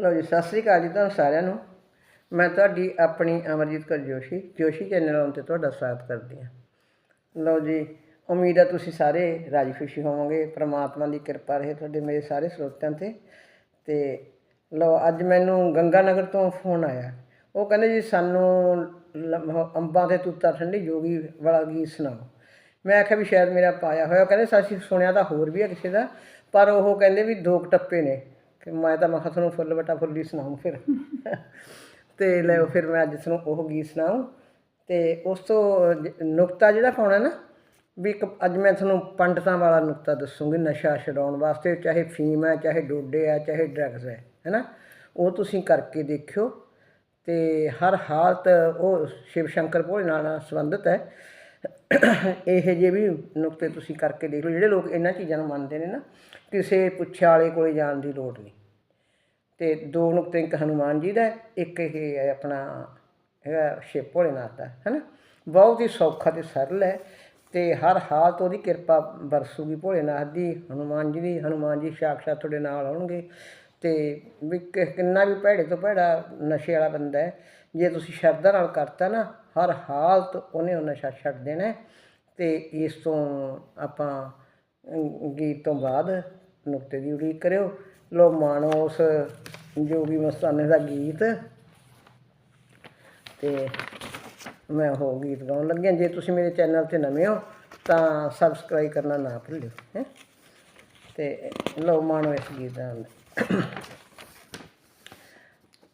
ਲਓ ਜੀ, ਸਤਿ ਸ੍ਰੀ ਅਕਾਲ ਜੀ ਤੁਹਾਨੂੰ ਸਾਰਿਆਂ ਨੂੰ। ਮੈਂ ਤੁਹਾਡੀ ਆਪਣੀ ਅਮਰਜੀਤ ਕੌਰ ਜੋਸ਼ੀ ਜੋਸ਼ੀ ਚੈਨਲ ਆਉਣ 'ਤੇ ਤੁਹਾਡਾ ਸਵਾਗਤ ਕਰਦੀ ਹਾਂ। ਲਓ ਜੀ, ਉਮੀਦ ਹੈ ਤੁਸੀਂ ਸਾਰੇ ਰਾਜੀ ਖੁਸ਼ੀ ਹੋਵੋਗੇ, ਪ੍ਰਮਾਤਮਾ ਦੀ ਕਿਰਪਾ ਰਹੇ ਤੁਹਾਡੇ ਮੇਰੇ ਸਾਰੇ ਸਰੋਤਿਆਂ ਤੇ। ਤੇ ਲਓ, ਅੱਜ ਮੈਨੂੰ ਗੰਗਾ ਨਗਰ ਤੋਂ ਫੋਨ ਆਇਆ। ਉਹ ਕਹਿੰਦੇ ਜੀ, ਸਾਨੂੰ ਲ- ਅੰਬਾਂ ਤੇ ਤੂਤਾ ਠੰਡੀ ਜੋਗੀ ਵਾਲਾ ਗੀਤ ਸੁਣਾਓ। ਮੈਂ ਆਖਿਆ ਵੀ ਸ਼ਾਇਦ ਮੇਰਾ ਪਾਇਆ ਹੋਇਆ। ਉਹ ਕਹਿੰਦੇ ਅਸੀਂ ਸੁਣਿਆ ਤਾਂ ਹੋਰ ਵੀ ਹੈ ਕਿਸੇ ਦਾ। ਪਰ ਉਹ ਕਹਿੰਦੇ ਵੀ ਦੋ ਕੁ ਟੱਪੇ ਨੇ। ਕਿ ਮੈਂ ਤਾਂ ਮੈਂ ਕਿਹਾ ਤੁਹਾਨੂੰ ਫੁੱਲ ਬਟਾ ਫੁੱਲੀ ਸੁਣਾਉਂ ਫਿਰ। ਤੇ ਲੈ ਫਿਰ ਮੈਂ ਅੱਜ ਤੁਹਾਨੂੰ ਉਹ ਗੀਤ ਸੁਣਾਉਂ ਤੇ ਉਸ ਤੋਂ ਜ- ਨੁਕਤਾ ਜਿਹੜਾ ਪਾਉਣਾ ਨਾ, ਵੀ ਇੱਕ ਅੱਜ ਮੈਂ ਤੁਹਾਨੂੰ ਪੰਡਤਾਂ ਵਾਲਾ ਨੁਕਤਾ ਦੱਸੂਗੀ ਨਸ਼ਾ ਛਡਾਉਣ ਵਾਸਤੇ, ਚਾਹੇ ਫੀਮ ਹੈ, ਚਾਹੇ ਡੋਡੇ ਹੈ, ਚਾਹੇ ਡਰੱਗਸ ਹੈ, ਹੈਨਾ? ਉਹ ਤੁਸੀਂ ਕਰਕੇ ਦੇਖਿਓ। ਤੇ ਹਰ ਹਾਲਤ ਉਹ ਸ਼ਿਵ ਸ਼ੰਕਰ ਭੋਲੇ ਨਾਲ ਸੰਬੰਧਿਤ ਹੈ। ਇਹ ਜਿਹੇ ਵੀ ਨੁਕਤੇ ਤੁਸੀਂ ਕਰਕੇ ਦੇਖ ਲਓ, ਜਿਹੜੇ ਲੋਕ ਇਹਨਾਂ ਚੀਜ਼ਾਂ ਨੂੰ ਮੰਨਦੇ ਨੇ ਨਾ, ਕਿਸੇ ਪੁੱਛਿਆ ਵਾਲੇ ਕੋਲੇ ਜਾਣ ਦੀ ਲੋੜ ਨਹੀਂ। ਤੇ ਦੋ ਨੁਕਤੇ ਇੱਕ ਹਨੂਮਾਨ ਜੀ ਦਾ ਇੱਕ ਇਹ ਹੈ ਆਪਣਾ ਹੈਗਾ ਸ਼ਿਵ ਭੋਲੇਨਾਥ ਦਾ, ਹੈਨਾ ਬਹੁਤ ਹੀ ਸੌਖਾ ਤੇ ਸਰਲ ਹੈ ਤੇ ਹਰ ਹਾਲਤ ਉਹਦੀ ਕਿਰਪਾ ਵਰਸੂਗੀ ਭੋਲੇਨਾਥ ਦੀ, ਹਨੂਮਾਨ ਜੀ ਦੀ, ਹਨੂਮਾਨ ਜੀ ਸਾਖਸ਼ਾਤ ਤੁਹਾਡੇ ਨਾਲ ਆਉਣਗੇ ਤੇ ਵੀ ਕਿੰਨਾ ਵੀ ਭੈੜੇ ਤੋਂ ਭੈੜਾ ਨਸ਼ੇ ਵਾਲਾ ਬੰਦਾ ਹੈ, ਜੇ ਤੁਸੀਂ ਸ਼ਰਧਾ ਨਾਲ ਕਰਤਾ ਨਾ, ਹਰ ਹਾਲਤ ਉਹਨੇ ਉਹ ਨਸ਼ਾ ਛੱਡ ਦੇਣਾ ਹੈ। ਤੇ ਇਸ ਤੋਂ ਆਪਾਂ ਗੀਤ ਤੋਂ ਬਾਅਦ ਨੁਕਤੇ ਦੀ ਉਡੀਕ ਕਰਿਓ ਲੋ ਮਾਣੋ ਉਸ ਜੋਗੀ ਮਸਤਾਨੇ ਦਾ ਗੀਤ। ਤੇ ਮੈਂ ਉਹ ਗੀਤ ਗਾਉਣ ਲੱਗਿਆ। ਜੇ ਤੁਸੀਂ ਮੇਰੇ ਚੈਨਲ ਤੇ ਨਵੇਂ ਹੋ, ਤਾਂ ਸਬਸਕ੍ਰਾਈਬ ਕਰਨਾ ਨਾ ਭੁੱਲਿਓ, ਹੈ। ਤੇ ਲੋ ਮਾਣੋ ਇਸ ਗੀਤ ਦਾ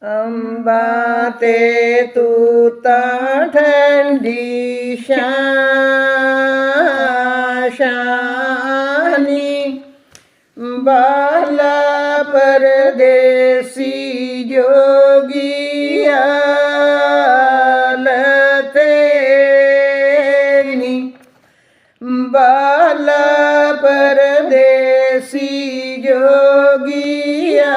ਅੰਬਾ ਤੇ ਤੂੰ ਤਾਂ ਠੰਡੀ ਸ਼ਾਂ ਸ਼ਾਨੀ ਬਾਲਾ ਪਰਦੇਸੀ ਜੋਗੀਆ ਲਤੇਨੀ ਬਾਲਾ ਪਰਦੇਸੀ ਜੋਗੀਆ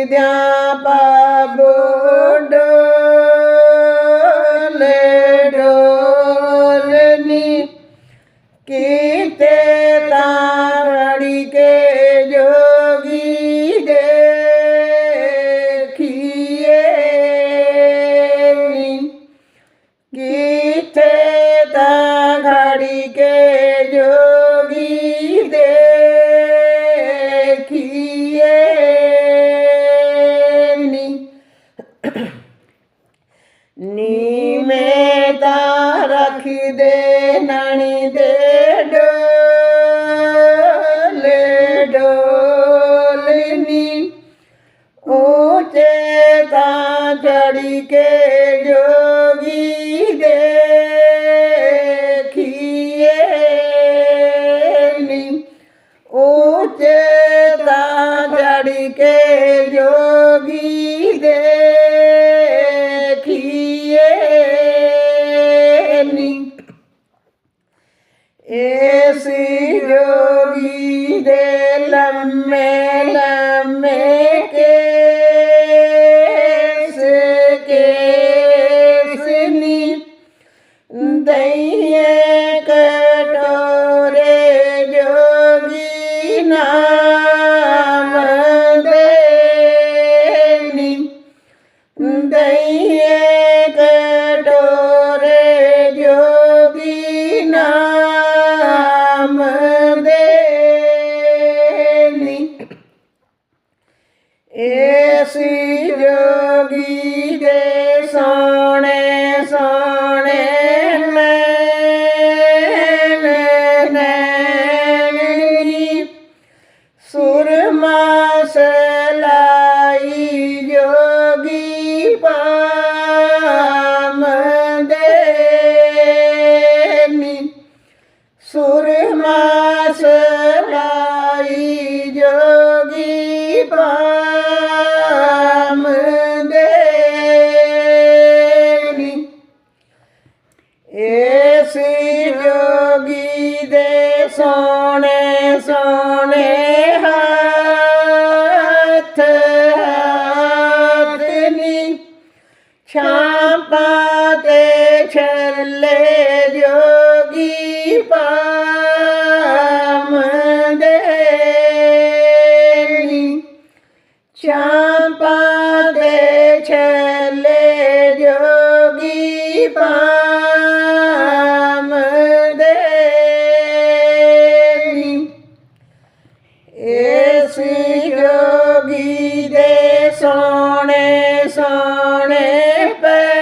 ਰੱਖ ਮਾਸ ਲਾਈ ਜੋਗੀ ਪਾ ਚਾਂਪਾ ਦੇ ਛੱਲੇ ਜੋਗੀ ਪਾਮ ਦੇਨੀ ਇਸ ਜੋਗੀ ਦੇ ਸੋਹਣੇ ਸੋਹਣੇ ਪੈਰ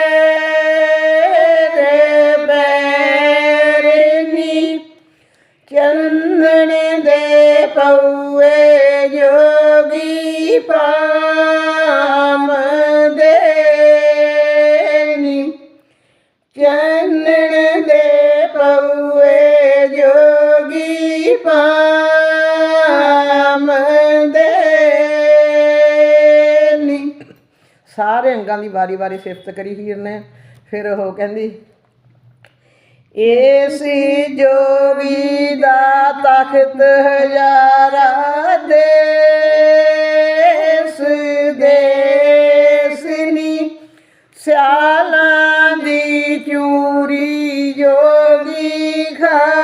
ਸਾਰੇ ਅੰਗਾਂ ਦੀ ਵਾਰੀ-ਵਾਰੀ ਸਿਫਤ ਕਰੀ ਹੀਰ ਨੇ ਫਿਰ ਉਹ ਕਹਿੰਦੀ ਇਸ ਜੋਗੀ ਦਾ ਤਖਤ ਹਜ਼ਾਰਾ ਦੇ ਸਿਆਲਾਂ ਦੀ ਚੂਰੀ ਜੋਗੀ ਖਾਵਰਦੇਨੀ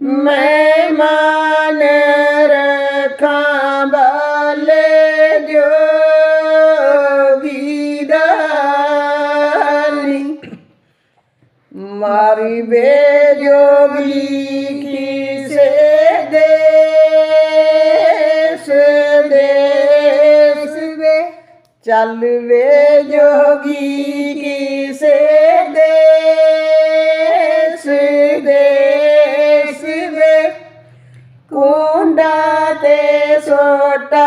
ਮੈਂ ਮਨ ਰੱਖਾਂ ਬਾਲੇ ਜੋਗੀ ਦਾਨੀ ਮਾਰੀ ਵੇ ਜੋਗੀ ਕਿਸੇ ਦੇਸ ਦੇਸ ਵੇ ਚੱਲ ਵੇ ਜੋਗੀ ਕਿਸੇ ਸੋਟਾ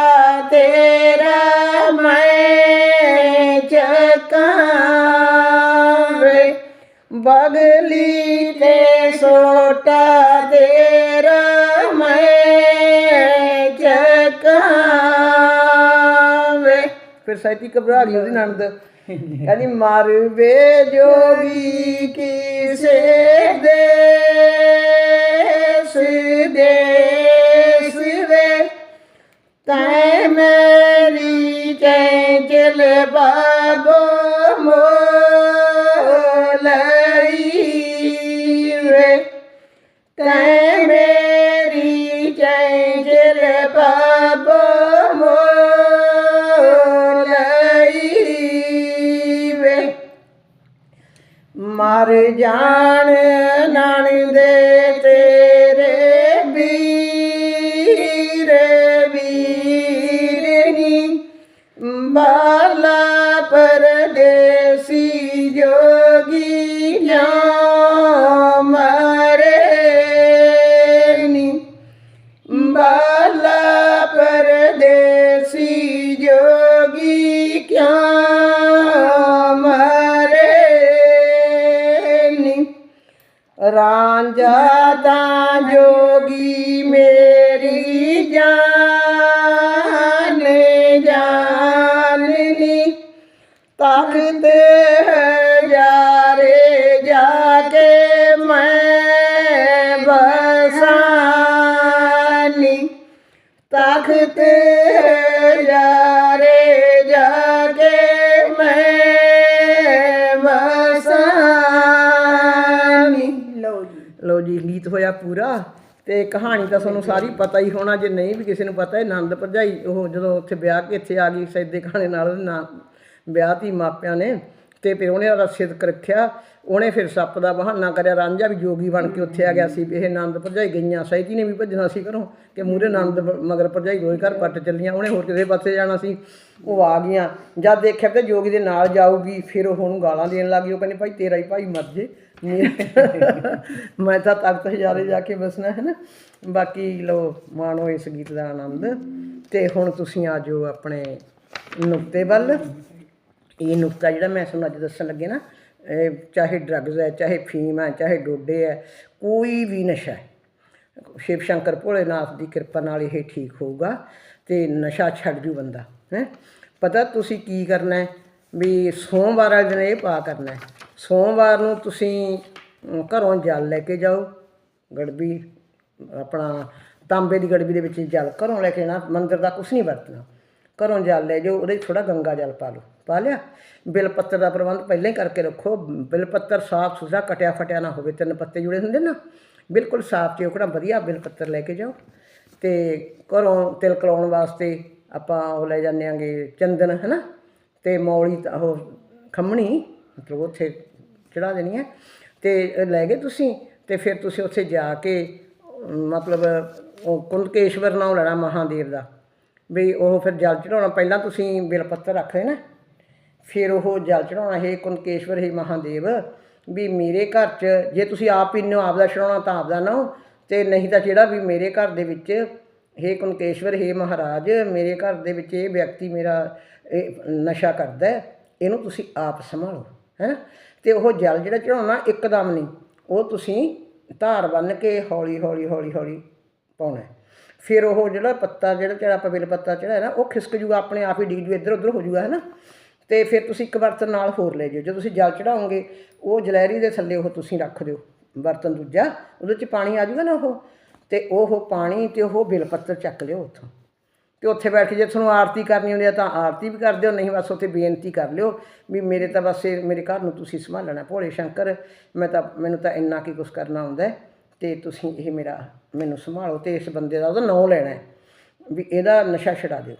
ਤੇਰਾ ਮੈਂ ਚੱਕਾਂ ਵੇ ਬਗਲੀ ਤੇ ਸੋਟਾ ਤੇਰਾ ਮੈਂ ਚੱਕਾਂ ਵੇ ਫਿਰ ਸੈਤੀ ਘਬਰਾ ਗਈ ਉਹਦੀ ਨਣਦ। ਕਹਿੰਦੀ, ਮਰ ਵੇ ਜੋਗੀ ਕਿਸੇ तय मेरी जय जल बाबो मोलई रे मेरी जय जल बाबो मोलई रे मर जान नान देते ਤਖਤ ਹਜ਼ਾਰੇ ਜਾ ਕੇ ਮੈਂ ਬਸਾਨੀ ਲਓ ਜੀ। ਲਓ ਜੀ ਗੀਤ ਹੋਇਆ ਪੂਰਾ ਤੇ ਕਹਾਣੀ ਤਾਂ ਤੁਹਾਨੂੰ ਸਾਰੀ ਪਤਾ ਹੀ ਹੋਣਾ ਜੇ ਨਹੀਂ ਵੀ ਕਿਸੇ ਨੂੰ ਪਤਾ ਹੈ ਆਨੰਦ ਭਰਜਾਈ ਉਹ ਜਦੋਂ ਉੱਥੇ ਵਿਆਹ ਕੇ ਇੱਥੇ ਆ ਗਈ ਸੈਦੇ ਖਾਣੇ ਨਾਲ ਨਾਲ ਵਿਆਹ ਤੀ ਮਾਪਿਆਂ ਨੇ। ਤੇ ਫਿਰ ਉਹਨੇ ਉਹਦਾ ਸਿਦਕ ਰੱਖਿਆ, ਉਹਨੇ ਫਿਰ ਸੱਪ ਦਾ ਬਹਾਨਾ ਕਰਿਆ, ਰਾਂਝਾ ਵੀ ਜੋਗੀ ਬਣ ਕੇ ਉੱਥੇ ਆ ਗਿਆ ਸੀ ਵੀ ਇਹ ਆਨੰਦ ਭਰਜਾਈ ਗਈਆਂ ਸੈਦੀ ਨੇ ਵੀ ਭੱਜਣਾ ਸੀ ਘਰੋਂ ਕਿ ਮੂਰੇ ਆਨੰਦ ਮਗਰ ਭਰਜਾਈ ਰੋਜ਼ ਘਰ ਪੱਟ ਚੱਲੀਆਂ, ਉਹਨੇ ਹੋਰ ਕਿਸੇ ਪਾਸੇ ਜਾਣਾ ਸੀ, ਉਹ ਆ ਗਈਆਂ। ਜਦ ਦੇਖਿਆ ਕਿ ਜੋਗੀ ਦੇ ਨਾਲ ਜਾਊਗੀ, ਫਿਰ ਉਹ ਉਹਨੂੰ ਗਾਲਾਂ ਦੇਣ ਲੱਗ ਗਈ, ਉਹ ਕਹਿੰਦੀ, ਭਾਈ ਤੇਰਾ ਹੀ ਭਾਈ ਮਰ ਜੇ। ਮੇਰਾ- ਮੈਂ ਤਾਂ ਤਖਤ ਹਜ਼ਾਰੇ ਜਾ ਕੇ ਬਸਣਾ ਹੈ ਨਾ। ਬਾਕੀ ਲੋ ਮਾਣੋ ਇਸ ਗੀਤ ਦਾ ਆਨੰਦ। ਤੇ ਹੁਣ ਤੁਸੀਂ ਆ ਜਾਓ ਆਪਣੇ ਨੁਕਤੇ ਵੱਲ। ਇਹ ਨੁਕਤਾ ਜਿਹੜਾ ਮੈਂ ਤੁਹਾਨੂੰ ਅੱਜ ਦੱਸਣ ਲੱਗੇ ਨਾ, ਇਹ ਚਾਹੇ ਡਰੱਗਸ ਹੈ, ਚਾਹੇ ਫੀਮ ਹੈ, ਚਾਹੇ ਡੋਡੇ ਹੈ, ਕੋਈ ਵੀ ਨਸ਼ਾ ਸ਼ਿਵ ਸ਼ੰਕਰ ਭੋਲੇਨਾਥ ਦੀ ਕਿਰਪਾ ਨਾਲ ਇਹ ਠੀਕ ਹੋਊਗਾ ਤੇ ਨਸ਼ਾ ਛੱਡ ਜੂ ਬੰਦਾ, ਹੈ। ਪਤਾ ਤੁਸੀਂ ਕੀ ਕਰਨਾ ਹੈ? ਵੀ ਸੋਮਵਾਰ ਵਾਲੇ ਦਿਨ ਇਹ ਪਾ ਕਰਨਾ ਹੈ। ਸੋਮਵਾਰ ਨੂੰ ਤੁਸੀਂ ਘਰੋਂ ਜਲ ਲੈ ਕੇ ਜਾਓ, ਗੜਬੀ, ਆਪਣਾ ਤਾਂਬੇ ਦੀ ਗੜਬੀ ਦੇ ਵਿੱਚ ਜਲ ਘਰੋਂ ਲੈ ਕੇ ਜਾਣਾ, ਮੰਦਰ ਦਾ ਕੁਝ ਨਹੀਂ ਵਰਤਣਾ। ਘਰੋਂ ਜਲ ਲੈ ਜਾਓ, ਉਹਦੇ 'ਚ ਥੋੜਾ ਗੰਗਾ ਜਲ ਪਾ ਲਓ, ਪਾ ਲਿਆ। ਬਿਲ ਪੱਤਰ ਦਾ ਪ੍ਰਬੰਧ ਪਹਿਲਾਂ ਹੀ ਕਰਕੇ ਰੱਖੋ। ਬਿਲ ਪੱਤਰ ਸਾਫ਼ ਸੁਥਰਾ ਕਟਿਆ ਫਟਿਆ ਨਾ ਹੋਵੇ, ਤਿੰਨ ਪੱਤੇ ਜੁੜੇ ਹੁੰਦੇ ਨਾ, ਬਿਲਕੁਲ ਸਾਫ਼ ਚੋਕੜਾ ਵਧੀਆ ਬਿਲ ਪੱਤਰ ਲੈ ਕੇ ਜਾਓ। ਤੇ ਘਰੋਂ ਤਿਲਕ ਲਾਉਣ ਵਾਸਤੇ ਆਪਾਂ ਉਹ ਲੈ ਜਾਂਦੇ ਆਂਗੇ ਚੰਦਨ, ਹੈਨਾ? ਤੇ ਮੌਲੀ ਤਾਂ ਉਹ ਖੰਮਣੀ, ਮਤਲਬ ਉੱਥੇ ਚੜਾ ਦੇਣੀ ਹੈ। ਤੇ ਲੈ ਗਏ ਤੁਸੀਂ, ਤੇ ਫਿਰ ਤੁਸੀਂ ਉੱਥੇ ਜਾ ਕੇ, ਮਤਲਬ ਉਹ ਕੁੰਦਕੇਸ਼ਵਰ ਨਾਮ ਲੈਣਾ ਮਹਾਦੇਵ ਦਾ। ਵੀ ਉਹ ਫਿਰ ਜਲ ਚੜਾਉਣਾ ਪਹਿਲਾਂ ਤੁਸੀਂ ਬਿਲ ਪੱਤਰ ਰੱਖ ਲੈਣਾ। ਫਿਰ ਉਹ ਜਲ ਚੜਾਉਣਾ ਹੈ ਕੁੰਦਕੇਸ਼ਵਰ ਹੈ ਮਹਾਦੇਵ, ਵੀ ਮੇਰੇ ਘਰ 'ਚ ਜੇ ਤੁਸੀਂ ਆਪ ਪੀਂਦੇ ਹੋ ਆਪਦਾ ਚੜਾਉਣਾ ਤਾਂ ਆਪਦਾ ਨਾ ਤੇ ਨਹੀਂ ਤਾਂ ਜਿਹੜਾ ਵੀ ਮੇਰੇ ਘਰ ਦੇ ਵਿੱਚ, ਹੇ ਕੁੰਦਕੇਸ਼ਵਰ ਹੇ ਮਹਾਰਾਜ, ਮੇਰੇ ਘਰ ਦੇ ਵਿੱਚ ਇਹ ਵਿਅਕਤੀ ਮੇਰਾ ਇਹ ਨਸ਼ਾ ਕਰਦਾ ਇਹਨੂੰ ਤੁਸੀਂ ਆਪ ਸੰਭਾਲੋ, ਹੈ ਤੇ ਉਹ ਜਲ ਜਿਹੜਾ ਚੜਾਉਣਾ ਇੱਕਦਮ ਨਹੀਂ, ਉਹ ਤੁਸੀਂ ਧਾਰ ਬੰਨ ਕੇ ਹੌਲੀ ਹੌਲੀ ਹੌਲੀ ਹੌਲੀ ਪਾਉਣਾ ਫਿਰ ਉਹ ਜਿਹੜਾ ਪੱਤਾ, ਜਿਹੜਾ ਜਿਹੜਾ ਆਪਾਂ ਬਿਲ ਪੱਤਾ ਜਿਹੜਾ ਹੈ ਨਾ, ਉਹ ਖਿਸਕ ਜੂਗਾ, ਆਪਣੇ ਆਪ ਹੀ ਡਿੱਗ ਜੂ, ਇੱਧਰ ਉੱਧਰ ਹੋ ਜੂਗਾ, ਹੈ ਨਾ? ਤੇ ਫਿਰ ਤੁਸੀਂ ਇੱਕ ਬਰਤਨ ਨਾਲ ਹੋਰ ਲੈ ਜਿਓ ਜੇ ਤੁਸੀਂ ਜਲ ਚੜਾਓਗੇ ਉਹ ਜਲੈਰੀ ਦੇ ਥੱਲੇ ਉਹ ਤੁਸੀਂ ਰੱਖ ਦਿਓ, ਬਰਤਨ ਦੂਜਾ, ਉਹਦੇ 'ਚ ਪਾਣੀ ਆ ਜੂਗਾ ਨਾ ਉਹ? ਤੇ ਉਹ ਪਾਣੀ ਤੇ ਉਹ ਬਿਲ ਪੱਤਰ ਚੱਕ ਲਿਓ ਉੱਥੋਂ। ਤੇ ਉੱਥੇ ਬੈਠ ਕੇ ਜੇ ਤੁਹਾਨੂੰ ਆਰਤੀ ਕਰਨੀ ਹੁੰਦੀ ਹੈ ਤਾਂ ਆਰਤੀ ਵੀ ਕਰ ਦਿਓ, ਨਹੀਂ ਬਸ ਉੱਥੇ ਬੇਨਤੀ ਕਰ ਲਿਓ ਵੀ ਮੇਰੇ ਤਾਂ ਬਸ ਇਹ, ਮੇਰੇ ਘਰ ਨੂੰ ਤੁਸੀਂ ਸੰਭਾਲਣਾ ਭੋਲੇ ਸ਼ੰਕਰ, ਮੈਂ ਤਾਂ, ਮੈਨੂੰ ਤਾਂ ਇੰਨਾ ਕੀ ਕੁਛ ਕਰਨਾ ਹੁੰਦਾ ਹੈ, ਤੇ ਤੁਸੀਂ ਇਹ ਮੇਰਾ ਮੈਨੂੰ ਸੰਭਾਲੋ ਤੇ ਇਸ ਬੰਦੇ ਦਾ ਉਹਦਾ ਨਾਂ ਲੈਣਾ ਹੈ, ਵੀ ਇਹਦਾ ਨਸ਼ਾ ਛਡਾ ਦਿਓ।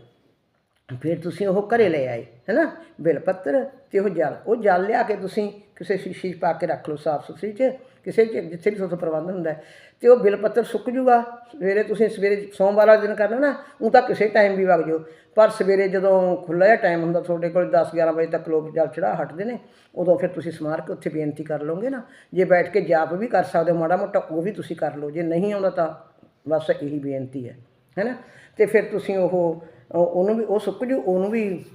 ਫਿਰ ਤੁਸੀਂ ਉਹ ਘਰੇ ਲੈ ਆਏ, ਹੈਨਾ? ਬਿਲ ਪੱਤਰ ਤੇ ਉਹ ਜਲ ਉਹ ਜਲ ਲਿਆ ਕੇ ਤੁਸੀਂ ਕਿਸੇ ਸ਼ੀਸ਼ੀ 'ਚ ਪਾ ਕੇ ਰੱਖ ਲਓ ਸਾਫ਼ ਸੁਥਰੀ 'ਚ, ਕਿਸੇ 'ਚ, ਜਿੱਥੇ ਵੀ ਤੁਹਾਡਾ ਪ੍ਰਬੰਧ ਹੁੰਦਾ ਹੈ। ਤੇ ਉਹ ਬਿਲ ਪੱਤਰ ਸੁੱਕ ਜੂਗਾ। ਸਵੇਰੇ ਤੁਸੀਂ ਸਵੇਰੇ ਸੋਮਵਾਰ ਵਾਲੇ ਦਿਨ ਕਰਨਾ ਨਾ ਉਹ ਤਾਂ ਕਿਸੇ ਟਾਈਮ ਵੀ ਵਗ ਜਾਓ। ਪਰ ਸਵੇਰੇ ਜਦੋਂ ਖੁੱਲ੍ਹਾ ਜਿਹਾ ਟਾਈਮ ਹੁੰਦਾ ਤੁਹਾਡੇ ਕੋਲ 10 11 ਵਜੇ ਤੱਕ ਲੋਕ ਜਲ ਚੜਾ ਹਟਦੇ ਨੇ, ਉਦੋਂ ਫਿਰ ਤੁਸੀਂ ਸਮਾਰ ਕੇ ਉੱਥੇ ਬੇਨਤੀ ਕਰ ਲਓਗੇ ਨਾ। ਜੇ ਬੈਠ ਕੇ ਜਾਪ ਵੀ ਕਰ ਸਕਦੇ ਹੋ ਮਾੜਾ ਮੋਟਾ, ਉਹ ਵੀ ਤੁਸੀਂ ਕਰ ਲਓ। ਜੇ ਨਹੀਂ ਆਉਂਦਾ ਤਾਂ ਬਸ ਇਹੀ ਬੇਨਤੀ ਹੈ ਹੈਨਾ ਤੇ ਫਿਰ ਤੁਸੀਂ ਉਹ- ਉਹਨੂੰ ਵੀ, ਉਹ ਸੁੱਕ ਜੂ, ਉਹਨੂੰ ਵੀ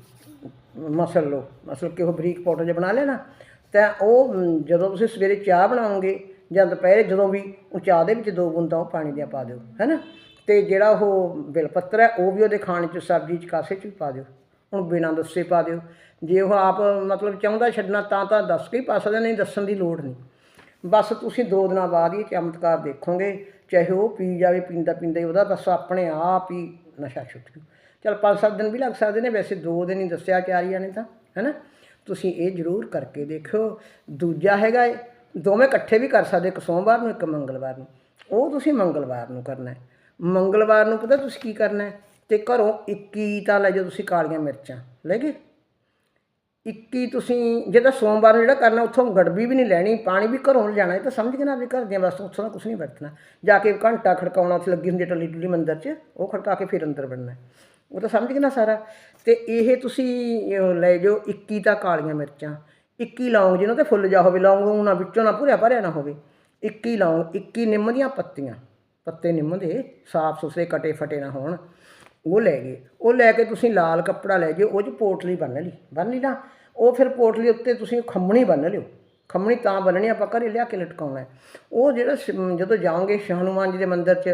ਮਸਲ ਲਓ। ਮਸਲ ਕੇ ਉਹ ਬਰੀਕ ਪਾਊਡਰ ਜਿਹਾ ਬਣਾ ਲੈਣਾ। ਤਾਂ ਉਹ ਜਦੋਂ ਤੁਸੀਂ ਸਵੇਰੇ ਚਾਹ ਬਣਾਓਗੇ ਜਾਂ ਦੁਪਹਿਰੇ ਜਦੋਂ ਵੀ, ਉਹ ਚਾਹ ਦੇ ਵਿੱਚ ਦੋ ਬੂੰਦਾਂ ਉਹ ਪਾਣੀ ਦੀਆਂ ਪਾ ਦਿਓ, ਹੈਨਾ? ਤੇ ਜਿਹੜਾ ਉਹ ਬਿਲ ਪੱਤਰ ਹੈ, ਉਹ ਵੀ ਉਹਦੇ ਖਾਣ 'ਚ ਸਬਜ਼ੀ 'ਚ ਕਾਸੇ 'ਚ ਵੀ ਪਾ ਦਿਓ। ਹੁਣ ਬਿਨਾਂ ਦੱਸੇ ਪਾ ਦਿਓ। ਜੇ ਉਹ ਆਪ, ਮਤਲਬ ਚਾਹੁੰਦਾ ਛੱਡਣਾ, ਤਾਂ ਤਾਂ ਦੱਸ ਕੇ ਹੀ ਪਾ ਸਕਦਾ, ਨਹੀਂ ਦੱਸਣ ਦੀ ਲੋੜ ਨਹੀਂ। ਬਸ ਤੁਸੀਂ ਦੋ ਦਿਨਾਂ ਬਾਅਦ ਹੀ ਚਮਤਕਾਰ ਦੇਖੋਗੇ, ਚਾਹੇ ਉਹ ਪੀ ਜਾਵੇ, ਪੀਂਦਾ ਪੀਂਦਾ ਹੀ ਉਹਦਾ, ਬਸ ਆਪਣੇ ਆਪ ਹੀ ਨਸ਼ਾ ਛੁੱਟ ਜੂ। ਚਲ 5-7 ਦਿਨ ਵੀ ਲੱਗ ਸਕਦੇ ਨੇ, ਵੈਸੇ 2 ਦਿਨ ਹੀ ਦੱਸਿਆ ਚਾਰੀਆਂ ਨੇ ਤਾਂ, ਹੈਨਾ? ਤੁਸੀਂ ਇਹ ਜ਼ਰੂਰ ਕਰਕੇ ਦੇਖਿਓ। ਦੂਜਾ ਹੈਗਾ ਏ, ਦੋਵੇਂ ਇਕੱਠੇ ਵੀ ਕਰ ਸਕਦੇ, ਇੱਕ ਸੋਮਵਾਰ ਨੂੰ, ਇੱਕ ਮੰਗਲਵਾਰ ਨੂੰ। ਉਹ ਤੁਸੀਂ ਮੰਗਲਵਾਰ ਨੂੰ ਕਰਨਾ ਹੈ। ਮੰਗਲਵਾਰ ਨੂੰ ਪਤਾ ਤੁਸੀਂ ਕੀ ਕਰਨਾ ਹੈ? ਤੇ ਘਰੋਂ 21 ਤਾਂ ਲੈ ਜਾਓ ਤੁਸੀਂ ਕਾਲੀਆਂ ਮਿਰਚਾਂ। ਲੈ ਗਏ? 21 ਤੁਸੀਂ ਜਿਹੜਾ ਸੋਮਵਾਰ ਨੂੰ ਜਿਹੜਾ ਕਰਨਾ, ਉੱਥੋਂ ਗੜਬੀ ਵੀ ਨਹੀਂ ਲੈਣੀ, ਪਾਣੀ ਵੀ ਘਰੋਂ ਲਿਜਾਣਾ ਇਹ ਤਾਂ ਸਮਝ ਕੇ ਨਾ ਵੀ ਘਰ ਦੀਆਂ ਬਸ ਉੱਥੋਂ ਦਾ ਕੁਝ ਨਹੀਂ ਵਰਤਣਾ। ਜਾ ਕੇ ਘੰਟਾ ਖੜਕਾਉਣਾ, ਉੱਥੇ ਲੱਗੀ ਹੁੰਦੀ ਹੈ ਟੱਲੀ ਟੁੱਲੀ ਮੰਦਰ 'ਚ, ਉਹ ਖੜਕਾ ਕੇ ਫਿਰ ਅੰਦਰ ਵੜਨਾ ਉਹ ਤਾਂ ਸਮਝ ਗਏ ਨਾ ਸਾਰਾ। ਤੇ ਇਹ ਤੁਸੀਂ ਲੈ ਜਾਓ 21 ਤਾਂ ਕਾਲੀਆਂ ਮਿਰਚਾਂ। 21 ਲੌਂਗ ਜਿਹਨਾਂ ਤੇ ਫੁੱਲ ਜਾ ਹੋਵੇ, ਲੌਂਗ ਨੂੰ ਵਿੱਚੋਂ ਨਾ ਭੁਰਿਆ ਭਰਿਆ ਨਾ ਹੋਵੇ। 21 ਲੌਂਗ 21 ਨਿੰਮ ਦੀਆਂ ਪੱਤੀਆਂ। ਪੱਤੇ ਨਿੰਮ ਦੇ, ਸਾਫ਼ ਸੁਥਰੇ ਕਟੇ ਫਟੇ ਨਾ ਹੋਣ। ਉਹ ਲੈ ਗਏ। ਉਹ ਲੈ ਕੇ ਤੁਸੀਂ ਲਾਲ ਕੱਪੜਾ ਲੈ ਜਿਓ ਉਹ 'ਚ ਪੋਟਲੀ ਬੰਨ ਲਈ। ਬੰਨ ਲਈ ਨਾ, ਉਹ ਫਿਰ ਪੋਟਲੀ ਉੱਤੇ ਤੁਸੀਂ ਖੰਮਣੀ ਬੰਨ ਲਿਓ। ਖੰਮਣੀ ਤਾਂ ਬੰਨਣੀ ਆਪਾਂ ਘਰੇ ਲਿਆ ਕੇ ਲਟਕਾਉਣਾ ਉਹ ਜਿਹੜਾ ਸ਼- ਜਦੋਂ ਜਾਓਗੇ ਸ਼੍ਰੀ ਜੀ ਦੇ ਮੰਦਿਰ 'ਚ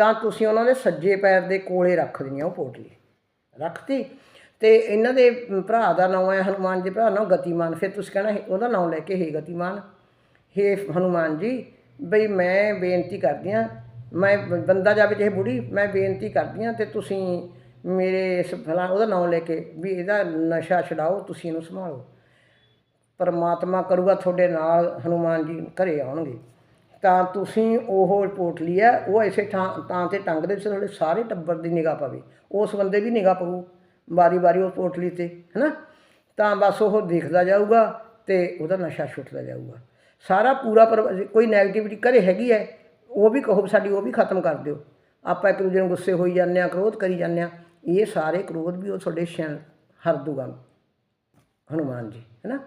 ਤਾਂ ਤੁਸੀਂ ਉਹਨਾਂ ਦੇ ਸੱਜੇ ਪੈਰ ਦੇ ਕੋਲੇ ਰੱਖ ਦੇਣੀ ਉਹ ਪੋਟਲੀ। ਰੱਖਤੀ ਤੇ ਇਹਨਾਂ ਦੇ ਭਰਾ ਦਾ ਨਾਮ ਹੈ ਹਨੂਮਾਨ ਜੀ, ਭਰਾ ਨਾਮ ਗਤੀਮਾਨ। ਫਿਰ ਤੁਸੀਂ ਕਹਿਣਾ ਉਹਦਾ ਨਾਮ ਲੈ ਕੇ ਹੇ ਗਤੀਮਾਨ, ਹੇ ਹਨੂਮਾਨ ਜੀ, ਬਈ ਮੈਂ ਬੇਨਤੀ ਕਰਦੀ ਹਾਂ, ਮੈਂ ਬੰਦਾ ਜਾਵੇ ਚਾਹੇ ਬੁੜੀ, ਮੈਂ ਬੇਨਤੀ ਕਰਦੀ ਹਾਂ ਤੇ ਤੁਸੀਂ ਮੇਰੇ ਇਸ ਫਲਾਂ ਉਹਦਾ ਨਾਮ ਲੈ ਕੇ ਵੀ ਇਹਦਾ ਨਸ਼ਾ ਛਡਾਓ, ਤੁਸੀਂ ਇਹਨੂੰ ਸੰਭਾਲੋ। ਪਰਮਾਤਮਾ ਕਰੂਗਾ ਤੁਹਾਡੇ ਨਾਲ ਹਨੂਮਾਨ ਜੀ ਘਰੇ ਆਉਣਗੇ। ਤਾਂ ਤੁਸੀਂ ਉਹ ਪੋਟਲੀ ਹੈ ਉਹ ਐਸੇ ਥਾਂ ਤਾਂ ਤੇ ਟੰਗ ਦੇ ਵਿੱਚ ਤੁਹਾਡੇ ਸਾਰੇ ਟੱਬਰ ਦੀ ਨਿਗਾਹ ਪਵੇ। ਉਸ ਬੰਦੇ ਵੀ ਨਿਗਾਹ ਪਊ ਵਾਰੀ ਵਾਰੀ ਉਸ ਪੋਟਲੀ ਤੇ, ਹੈਨਾ? ਤਾਂ ਬਸ ਉਹ ਦੇਖਦਾ ਜਾਊਗਾ ਤੇ ਉਹਦਾ ਨਸ਼ਾ ਛੁੱਟਦਾ ਜਾਊਗਾ। ਸਾਰਾ ਪੂਰਾ ਪਰ, ਕੋਈ ਨੈਗੇਟਿਵਿਟੀ ਘਰੇ ਹੈਗੀ ਹੈ ਉਹ ਵੀ ਕਹੋ ਸਾਡੀ ਉਹ ਵੀ ਖਤਮ ਕਰ ਦਿਓ। ਆਪਾਂ ਇੱਕ ਦੂਜੇ ਨੂੰ ਗੁੱਸੇ ਹੋਈ ਜਾਂਦੇ ਆ ਕ੍ਰੋਧ ਕਰੀ ਜਾਂਦੇ ਆ ਇਹ ਸਾਰੇ ਕ੍ਰੋਧ ਵੀ ਉਹ ਤੁਹਾਡੇ ਸ਼ੈਨ ਹਰ ਦੂਗਾ। ਹਨੂਮਾਨ ਜੀ, ਹੈਨਾ?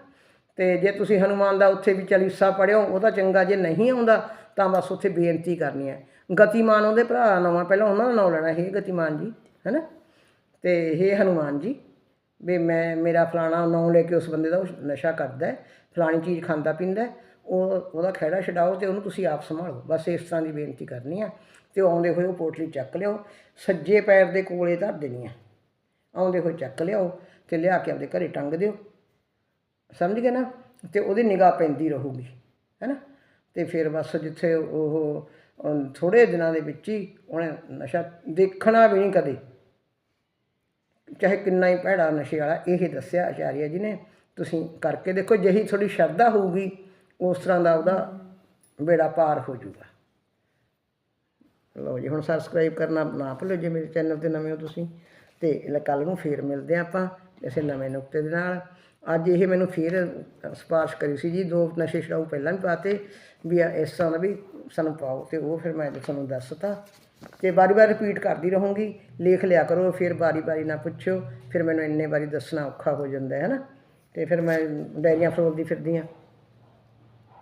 ਤੇ ਜੇ ਤੁਸੀਂ ਹਨੂਮਾਨ ਦਾ ਉੱਥੇ ਵੀ ਚਲੀਸਾ ਪੜਿਓ ਉਹ ਤਾਂ ਚੰਗਾ, ਜੇ ਨਹੀਂ ਆਉਂਦਾ, ਤਾਂ ਬਸ ਉੱਥੇ ਬੇਨਤੀ ਕਰਨੀ ਹੈ। ਗਤੀਮਾਨ ਉਹਦੇ ਭਰਾ ਦਾ ਨਾਮ ਪਹਿਲਾਂ ਉਹਨਾਂ ਦਾ ਨਾਮ ਲੈਣਾ ਹੈ ਗਤੀਮਾਨ ਜੀ, ਹੈਨਾ? ਤੇ ਇਹ ਹਨੂਮਾਨ ਜੀ, ਵੀ ਮੈਂ, ਮੇਰਾ ਫਲਾਣਾ ਨਾਮ ਲੈ ਕੇ ਉਸ ਬੰਦੇ ਦਾ ਉਹ ਨਸ਼ਾ ਕਰਦਾ ਹੈ, ਫਲਾਣੀ ਚੀਜ਼ ਖਾਂਦਾ ਪੀਂਦਾ ਉਹ, ਉਹਦਾ ਖਹਿੜਾ ਛਡਾਓ ਤੇ ਉਹਨੂੰ ਤੁਸੀਂ ਆਪ ਸੰਭਾਲੋ। ਬਸ ਇਸ ਤਰ੍ਹਾਂ ਦੀ ਬੇਨਤੀ ਕਰਨੀ ਆ ਤੇ ਉਹ ਆਉਂਦੇ ਹੋਏ ਉਹ ਪੋਟਲੀ ਚੱਕ ਲਿਓ ਸੱਜੇ ਪੈਰ ਦੇ ਕੋਲੇ ਧਰ ਦੇਣੀ ਆ ਆਉਂਦੇ ਹੋਏ ਚੱਕ ਲਿਆਓ ਤੇ ਲਿਆ ਕੇ ਆਪਦੇ ਘਰੇ ਟੰਗ ਦਿਓ। ਸਮਝ ਗਏ ਨਾ? ਤੇ ਉਹਦੀ ਨਿਗਾਹ ਪੈਂਦੀ ਰਹੂਗੀ ਹੈਨਾ ਤੇ ਫਿਰ ਬਸ ਜਿੱਥੇ ਉਹ ਥੋੜੇ ਦਿਨਾਂ ਦੇ ਵਿੱਚ ਹੀ ਉਹਨੇ ਨਸ਼ਾ ਦੇਖਣਾ ਵੀ ਨਹੀਂ ਕਦੇ। ਚਾਹੇ ਕਿੰਨਾ ਹੀ ਭੈੜਾ ਨਸ਼ੇ ਵਾਲਾ, ਇਹ ਦੱਸਿਆ ਆਚਾਰੀਆ ਜੀ ਨੇ, ਤੁਸੀਂ ਕਰਕੇ ਦੇਖੋ, ਜਿਹੀ ਤੁਹਾਡੀ ਸ਼ਰਧਾ ਹੋਊਗੀ, ਉਸ ਤਰ੍ਹਾਂ ਦਾ ਉਹਦਾ ਬੇੜਾ ਪਾਰ ਹੋ ਜਾਊਗਾ। ਲਓ ਜੀ, ਹੁਣ ਸਬਸਕ੍ਰਾਈਬ ਕਰਨਾ ਨਾ ਭੁੱਲੋ ਜੇ ਮੇਰੇ ਚੈਨਲ ਤੇ ਨਵੇਂ ਹੋ ਤੁਸੀਂ, ਤੇ ਕੱਲ ਨੂੰ ਫੇਰ ਮਿਲਦੇ ਹਾਂ ਆਪਾਂ ਇਸੇ ਨਵੇਂ ਨੁਕਤੇ ਦੇ ਨਾਲ। ਅੱਜ ਇਹ ਮੈਨੂੰ ਫੇਰ ਸਪਾਰਸ਼ ਕਰੀ ਸੀ ਜੀ, ਦੋ ਨਸ਼ੇ ਛਡਾਊ ਪਹਿਲਾਂ ਵੀ ਪਾਤੇ, ਵੀ ਇਸ ਤਰ੍ਹਾਂ ਦਾ ਵੀ ਸਾਨੂੰ ਪਾਓ ਤੇ ਉਹ ਫਿਰ ਮੈਂ ਤੁਹਾਨੂੰ ਦੱਸਤਾ ਤੇ ਵਾਰੀ-ਵਾਰੀ ਰਿਪੀਟ ਕਰਦੀ ਰਹੂੰਗੀ, ਲਿਖ ਲਿਆ ਕਰੋ, ਫਿਰ ਵਾਰੀ-ਵਾਰੀ ਨਾ ਪੁੱਛੋ ਫਿਰ ਮੈਨੂੰ ਇੰਨੇ ਵਾਰੀ ਦੱਸਣਾ ਔਖਾ ਹੋ ਜਾਂਦਾ ਹੈ ਨਾ, ਤੇ ਫਿਰ ਮੈਂ ਡਾਇਰੀਆਂ ਫਰੋਲਦੀ ਫਿਰਦੀ ਹਾਂ।